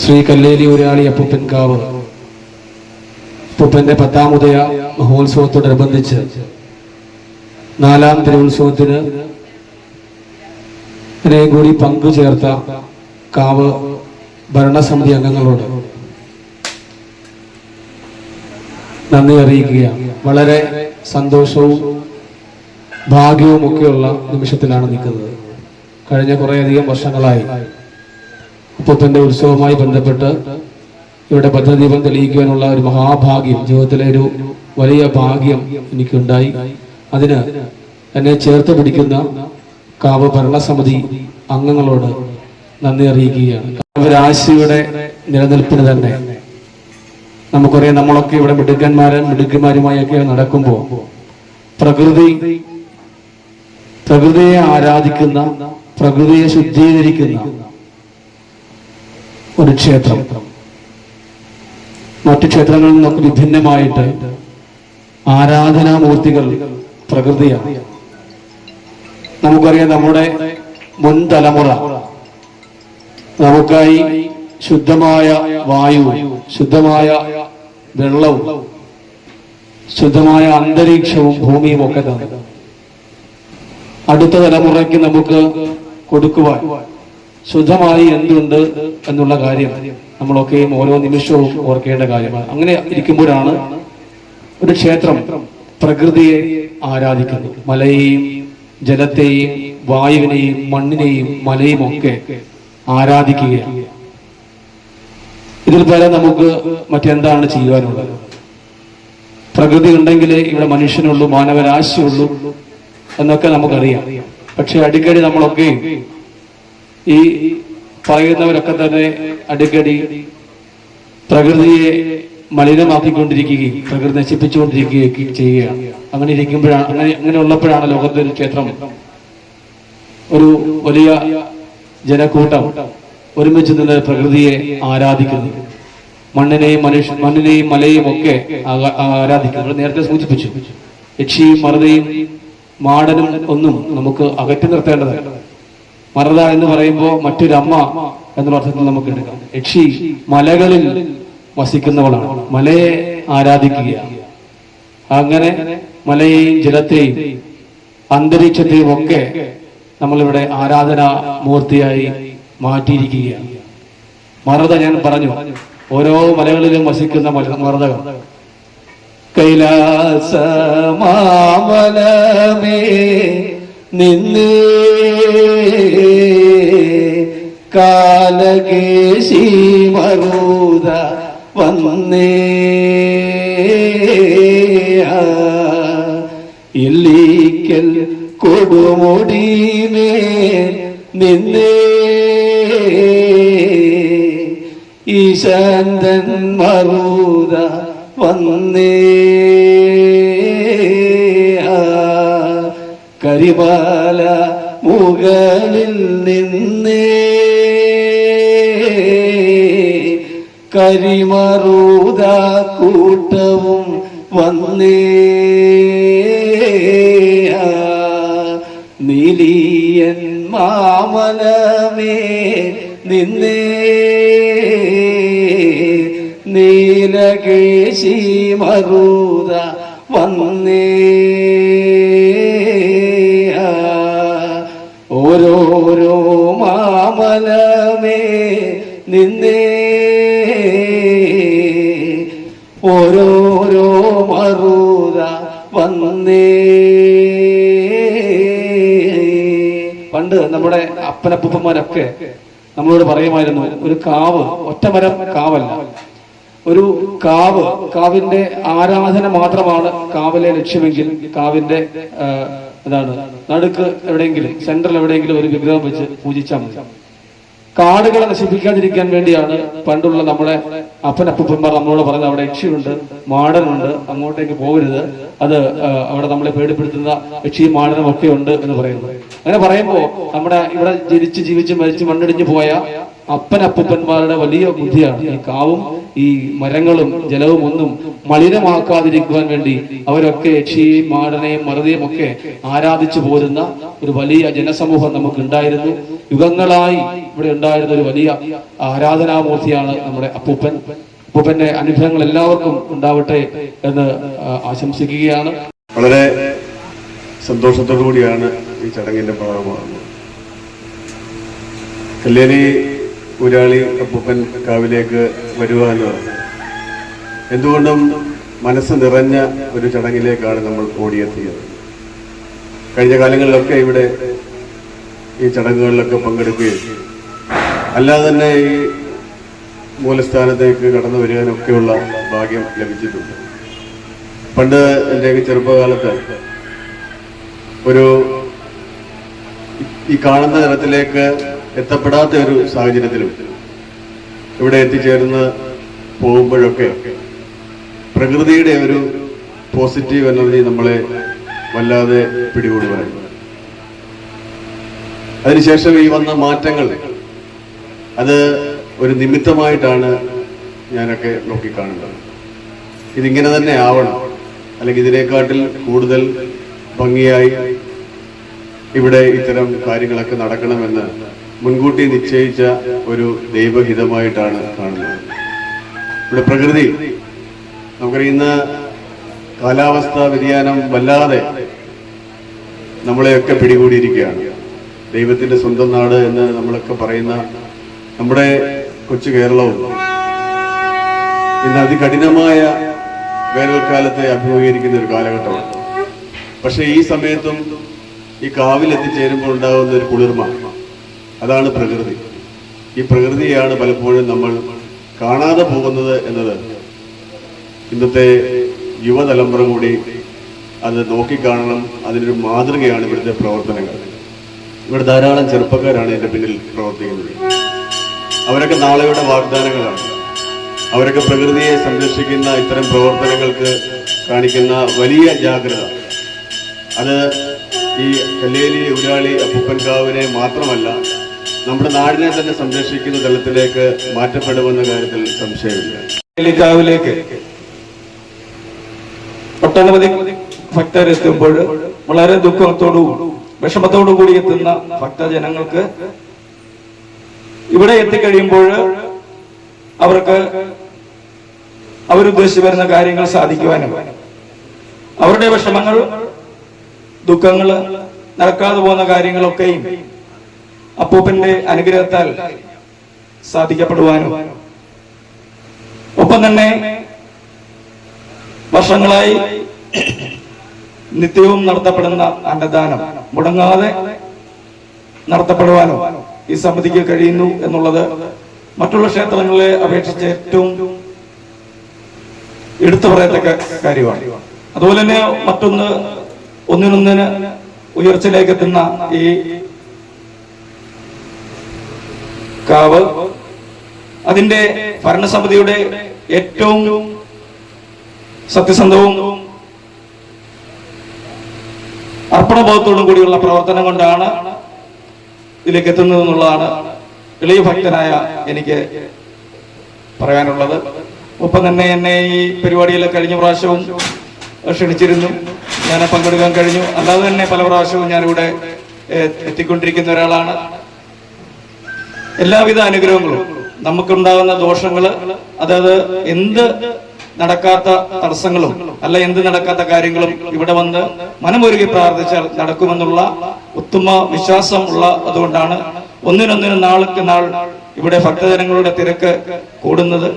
ശ്രീ കല്ലേലി ഊരാളി അപ്പുപ്പൻകാവ് അപ്പൂപ്പന്റെ പത്താമുദയ മഹോത്സവത്തോടനുബന്ധിച്ച് നാലാം തിരുവുത്സവത്തിന് ഇതിനെയും കൂടി പങ്കു ചേർത്ത കാവ് ഭരണസമിതി അംഗങ്ങളോട് നന്ദി അറിയിക്കുകയാണ്. വളരെ സന്തോഷവും ഭാഗ്യവും ഒക്കെയുള്ള നിമിഷത്തിലാണ് നിൽക്കുന്നത്. കഴിഞ്ഞ കുറേയധികം വർഷങ്ങളായി അപ്പൂപ്പന്റെ ഉത്സവവുമായി ബന്ധപ്പെട്ട് ഇവിടെ ഭദ്രദീപം തെളിയിക്കുവാനുള്ള ഒരു മഹാഭാഗ്യം ജീവിതത്തിലെ ഒരു വലിയ ഭാഗ്യം എനിക്കുണ്ടായി. അതിന് എന്നെ ചേർത്ത് പിടിക്കുന്ന കാവ് ഭരണസമിതി അംഗങ്ങളോട് നന്ദി അറിയിക്കുകയാണ്. കാവരാശിയുടെ നിലനിൽപ്പിന് തന്നെ നമുക്കറിയാം നമ്മളൊക്കെ ഇവിടെ മിടുക്കന്മാരും മിടുക്കന്മാരുമായൊക്കെ നടക്കുമ്പോൾ പ്രകൃതി പ്രകൃതിയെ ആരാധിക്കുന്ന പ്രകൃതിയെ ശുദ്ധീകരിക്കുന്ന ഒരു ക്ഷേത്രം. മറ്റു ക്ഷേത്രങ്ങളിൽ നിന്നൊക്കെ വിഭിന്നമായിട്ട് ആരാധനാമൂർത്തികൾ പ്രകൃതിയാണ്. നമുക്കറിയാം നമ്മുടെ മുൻ തലമുറ നമുക്കായി ശുദ്ധമായ വായുവും ശുദ്ധമായ വെള്ളവും ശുദ്ധമായ അന്തരീക്ഷവും ഭൂമിയും ഒക്കെ തന്നെ. അടുത്ത തലമുറയ്ക്ക് നമുക്ക് കൊടുക്കുവാൻ ശുദ്ധമായി എന്തുണ്ട് എന്നുള്ള കാര്യം നമ്മളൊക്കെയും ഓരോ നിമിഷവും ഓർക്കേണ്ട കാര്യമാണ്. അങ്ങനെ ഇരിക്കുമ്പോഴാണ് ഒരു ക്ഷേത്രം പ്രകൃതിയെ ആരാധിക്കുന്നത്. മലയെയും ജലത്തെയും വായുവിനെയും മണ്ണിനെയും മലയും ഒക്കെ ആരാധിക്കുകയാണ്. ഇതിൽ പരം നമുക്ക് മറ്റെന്താണ് ചെയ്യുവാനുള്ളത്? പ്രകൃതി ഉണ്ടെങ്കിലേ ഇവിടെ മനുഷ്യനുള്ളൂ മാനവരാശിയുള്ളൂ എന്നൊക്കെ നമുക്കറിയാം. പക്ഷെ അടിക്കടി നമ്മളൊക്കെ ഈ പറയുന്നവരൊക്കെ തന്നെ അടിക്കടി പ്രകൃതിയെ മലിനമാക്കിക്കൊണ്ടിരിക്കുകയും പ്രകൃതി നശിപ്പിച്ചുകൊണ്ടിരിക്കുകയൊക്കെ ചെയ്യുകയാണ്. അങ്ങനെ ഇരിക്കുമ്പോഴാണ് അങ്ങനെ അങ്ങനെ ഉള്ളപ്പോഴാണ് ലോകത്തെ ഒരു ക്ഷേത്രം. ഒരു വലിയ ജനക്കൂട്ടം ഒരുമിച്ച് നിന്ന് പ്രകൃതിയെ ആരാധിക്കുന്നു. മണ്ണിനെയും മനുഷ്യ മണ്ണിനെയും മലയും ഒക്കെ ആരാധിക്കുന്നു. നേരത്തെ സൂചിപ്പിച്ചു. യക്ഷിയും മറുതയും മാടനും ഒന്നും നമുക്ക് അകറ്റി നിർത്തേണ്ടതാണ് മറത എന്ന് പറയുമ്പോൾ മറ്റൊരമ്മ എന്നുള്ള അർത്ഥത്തിൽ നമുക്ക് എടുക്കാം. യക്ഷി മലകളിൽ വസിക്കുന്നവളാണ്. മലയെ ആരാധിക്കുകയാണ് അങ്ങനെ മലയെയും ജലത്തെയും അന്തരീക്ഷത്തെയും ഒക്കെ നമ്മളിവിടെ ആരാധനാ മൂർത്തിയായി മാറ്റിയിരിക്കുകയാണ് മറത ഞാൻ പറഞ്ഞു ഓരോ മലകളിലും വസിക്കുന്ന മല- മറതകൾ കൈലാസമാമലമേ നിന്നേ കാലകേശി മറൂത വന്നേ. ഇല്ലിക്കൽ കൊടുമുടീനേ നിന്നേ. ഈശാന്തൻ മറൂത വന്നേ. കരിമാല മുകളിൽ നിന്നേ. കരിമറൂത കൂട്ടവും വന്നേ. നീലിയൻ മാമലമേ നിന്നേ. നീലകേശി മറൂത വന്നേ. മാമലമേ നിന്നേ. ഓരോരോ മറൂത വന്നേ. പണ്ട് നമ്മുടെ അപ്പനപ്പൂപ്പന്മാരൊക്കെ നമ്മളോട് പറയുമായിരുന്നു ഒരു കാവ് ഒറ്റമരം കാവല്ല. ഒരു കാവ് കാവിന്റെ ആരാധന മാത്രമാണ് കാവിലെ ലക്ഷ്യമെങ്കിൽ കാവിന്റെ എന്താണ് നടുക്ക് എവിടെയെങ്കിലും സെന്ററിൽ എവിടെയെങ്കിലും ഒരു വിഗ്രഹം വെച്ച് പൂജിച്ചാൽ മതി. കാടുകളെ നശിപ്പിക്കാതിരിക്കാൻ വേണ്ടിയാണ് പണ്ടുള്ള നമ്മളെ അപ്പനപ്പൂപ്പന്മാർ നമ്മളോട് പറയുന്നത്. അവിടെ യക്ഷിയുണ്ട് മാടനുണ്ട് അങ്ങോട്ടേക്ക് പോകരുത്. അത് അവിടെ നമ്മളെ പേടിപ്പെടുത്തുന്ന യക്ഷിയും മാടനും ഒക്കെ ഉണ്ട് എന്ന് പറയുന്നത് അങ്ങനെ പറയുമ്പോൾ നമ്മുടെ ഇവിടെ ജനിച്ച് ജീവിച്ച് മരിച്ച് മണ്ണിടിഞ്ഞു പോയ അപ്പനപ്പൂപ്പന്മാരുടെ വലിയ ബുദ്ധിയാണ് ഈ കാവും ഈ മരങ്ങളും ജലവും ഒന്നും മലിനമാക്കാതിരിക്കുവാൻ വേണ്ടി അവരൊക്കെ യക്ഷിയെയും മാടനെയും മറുതയും ഒക്കെ ആരാധിച്ചു പോരുന്ന ഒരു വലിയ ജനസമൂഹം നമുക്ക് ഉണ്ടായിരുന്നു യുഗങ്ങളായി ഇവിടെ ഉണ്ടായിരുന്ന ഒരു വലിയ ആരാധനാമൂർത്തിയാണ് നമ്മുടെ അപ്പൂപ്പൻ. അപ്പൂപ്പന്റെ അനുഗ്രഹങ്ങൾ എല്ലാവർക്കും ഉണ്ടാവട്ടെ എന്ന് ആശംസിക്കുകയാണ്. വളരെ സന്തോഷത്തോടു കൂടിയാണ് ഈ ചടങ്ങിന്റെ ഭാഗമാകുന്നത്. കല്യാണി ഊരാളി അപ്പൂപ്പൻ കാവിലേക്ക് വരുക എന്നത് എന്തുകൊണ്ടും മനസ്സ് നിറഞ്ഞ ഒരു ചടങ്ങിലേക്കാണ് നമ്മൾ ഓടിയെത്തിയത്. കഴിഞ്ഞ കാലങ്ങളിലൊക്കെ ഇവിടെ ഈ ചടങ്ങുകളിലൊക്കെ പങ്കെടുക്കുകയും അല്ലാതെ തന്നെ ഈ മൂലസ്ഥാനത്തേക്ക് കടന്നു വരികാനൊക്കെയുള്ള ഭാഗ്യം ലഭിച്ചിട്ടുണ്ട്. പണ്ട് എന്റെയൊക്കെ ചെറുപ്പകാലത്ത് ഒരു ഈ കാണുന്ന തരത്തിലേക്ക് എത്തപ്പെടാത്ത ഒരു സാഹചര്യത്തിലും ഇവിടെ എത്തിച്ചേർന്ന് പോകുമ്പോഴൊക്കെ പ്രകൃതിയുടെ ഒരു പോസിറ്റീവ് എനർജി നമ്മളെ വല്ലാതെ പിടികൂടുകയായിരുന്നു അതിനുശേഷം ഈ വന്ന മാറ്റങ്ങൾ അത് ഒരു നിമിത്തമായിട്ടാണ് ഞാനൊക്കെ നോക്കിക്കാണുന്നത്. ഇതിങ്ങനെ തന്നെ ആവണം. അല്ലെങ്കിൽ ഇതിനെക്കാട്ടിൽ കൂടുതൽ ഭംഗിയായി ഇവിടെ ഇത്തരം കാര്യങ്ങളൊക്കെ നടക്കണമെന്ന് മുൻകൂട്ടി നിശ്ചയിച്ച ഒരു ദൈവഹിതമായിട്ടാണ് കാണുന്നത്. ഇവിടെ പ്രകൃതി നമുക്കറിയാം ഇന്ന് കാലാവസ്ഥാ വ്യതിയാനം വല്ലാതെ നമ്മളെയൊക്കെ പിടികൂടിയിരിക്കുകയാണ്. ദൈവത്തിന്റെ സ്വന്തം നാട് എന്ന് നമ്മളൊക്കെ പറയുന്ന നമ്മുടെ കൊച്ചു കേരളവും ഇന്ന് അതികഠിനമായ വേനൽക്കാലത്തെ അഭിമുഖീകരിക്കുന്ന ഒരു കാലഘട്ടമാണ്. പക്ഷേ ഈ സമയത്തും ഈ കാവിൽ എത്തിച്ചേരുമ്പോൾ ഉണ്ടാകുന്ന ഒരു കുളിർമ അതാണ് പ്രകൃതി. ഈ പ്രകൃതിയാണ് പലപ്പോഴും നമ്മൾ കാണാതെ പോകുന്നത് എന്നത് ഇന്നത്തെ യുവതലമുറ കൂടി അത് നോക്കിക്കാണണം. അതിനൊരു മാതൃകയാണ് ഇവിടുത്തെ പ്രവർത്തനങ്ങൾ. ഇവിടെ ധാരാളം ചെറുപ്പക്കാരാണ് എന്റെ പിന്നിൽ പ്രവർത്തിക്കുന്നത്. അവരൊക്കെ നാളെയുടെ വാഗ്ദാനങ്ങളാണ്. അവരൊക്കെ പ്രകൃതിയെ സംരക്ഷിക്കുന്ന ഇത്തരം പ്രവർത്തനങ്ങൾക്ക് കാണിക്കുന്ന വലിയ ജാഗ്രത. അത് ഈ കല്ലേലി ഉരാളി അപ്പൂപ്പൻകാവിനെ മാത്രമല്ല നമ്മുടെ നാടിനെ തന്നെ സംരക്ഷിക്കുന്ന തലത്തിലേക്ക് മാറ്റപ്പെടുമെന്ന കാര്യത്തിൽ സംശയമില്ല. ഒട്ടനവധി ഭക്തരെത്തുമ്പോൾ വളരെ ദുഃഖത്തോടു വിഷമത്തോടുകൂടി എത്തുന്ന ഭക്തജനങ്ങൾക്ക് ഇവിടെ എത്തിക്കഴിയുമ്പോൾ അവർക്ക് അവരുദ്ദേശിച്ച് വരുന്ന കാര്യങ്ങൾ സാധിക്കുവാനും അവരുടെ വിഷമങ്ങൾ ദുഃഖങ്ങൾ നടക്കാതെ പോകുന്ന കാര്യങ്ങളൊക്കെയും അപ്പൂപ്പന്റെ അനുഗ്രഹത്താൽ സാധിക്കപ്പെടുവാനും. ഒപ്പം തന്നെ വർഷങ്ങളായി നിത്യവും നടത്തപ്പെടുന്ന അന്നദാനം മുടങ്ങാതെ നടത്തപ്പെടുവാനും ഈ സമിതിക്ക് കഴിയുന്നു എന്നുള്ളത് മറ്റുള്ള ക്ഷേത്രങ്ങളെ അപേക്ഷിച്ച് ഏറ്റവും എടുത്തു പറയത്തക്ക കാര്യമാണ്. അതുപോലെ തന്നെ മറ്റൊന്ന് ഒന്നിനൊന്നിന് ഉയർച്ചയിലേക്ക് എത്തുന്ന ഈ കാവ് അതിന്റെ ഭരണസമിതിയുടെ ഏറ്റവും സത്യസന്ധവും അർപ്പണബോധത്തോടും കൂടിയുള്ള പ്രവർത്തനം കൊണ്ടാണ് ഇതിലേക്ക് എത്തുന്നത് എന്നുള്ളതാണ് ഇളയ ഭക്തനായ എനിക്ക് പറയാനുള്ളത്. ഒപ്പം തന്നെ എന്നെ ഈ പരിപാടിയിലെ കഴിഞ്ഞ പ്രാവശ്യവും ക്ഷണിച്ചിരുന്നു. ഞാൻ പങ്കെടുക്കാൻ കഴിഞ്ഞു. അല്ലാതെ തന്നെ പല പ്രാവശ്യവും ഞാനിവിടെ എത്തിക്കൊണ്ടിരിക്കുന്ന ഒരാളാണ്. എല്ലാവിധ അനുഗ്രഹങ്ങളും. നമുക്കുണ്ടാകുന്ന ദോഷങ്ങൾ അതായത് എന്ത് നടക്കാത്ത തടസ്സങ്ങളും അല്ല എന്ത് നടക്കാത്ത കാര്യങ്ങളും ഇവിടെ വന്ന് മനമൊരുകി പ്രാർത്ഥിച്ചാൽ നടക്കുമെന്നുള്ള ഉത്തമ വിശ്വാസം ഉള്ള അതുകൊണ്ടാണ് ഒന്നിനൊന്നിനും നാൾക്ക് നാൾ ഇവിടെ ഭക്തജനങ്ങളുടെ തിരക്ക് കൂടുന്നത്.